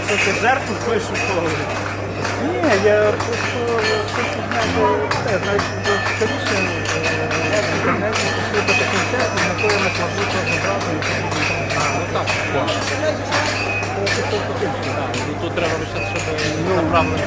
таке жертву хочеш коли. Ні, я просто хочу знати вже скоріше е, інтернеті пішли до текстів, на кої нас мабуть одразу і Ну так, ну тут треба лише, щоб направлення.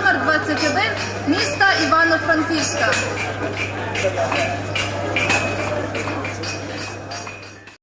Номер 21 міста Івано-Франківська.